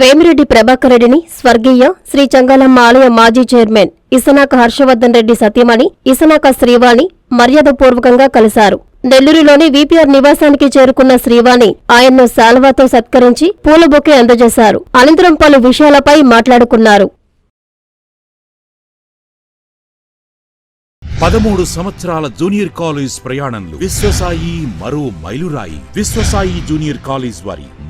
వేమిరెడ్డి ప్రభాకర్ రెడ్డిని స్వర్గీయ శ్రీ చంగాలమ్మ ఆలయ మాజీ చైర్మన్ ఇసనాక హర్షవర్ధన్ రెడ్డి సత్యమణి ఇసనాక శ్రీవాణి మర్యాదపూర్వకంగా కలిశారు. నెల్లూరులోని వీపీఆర్ నివాసానికి చేరుకున్న శ్రీవాణి ఆయన్ను శాల్వాతో సత్కరించి పూల బొకే అందజేశారు. అనంతరం పలు విషయాలపై మాట్లాడుకున్నారు. పదమూడు సంవత్సరాల జూనియర్ కాలేజ్ ప్రయాణంలో విశ్వసాయి మరో మైలురాయి. విశ్వసాయి జూనియర్ కాలేజ్ వారి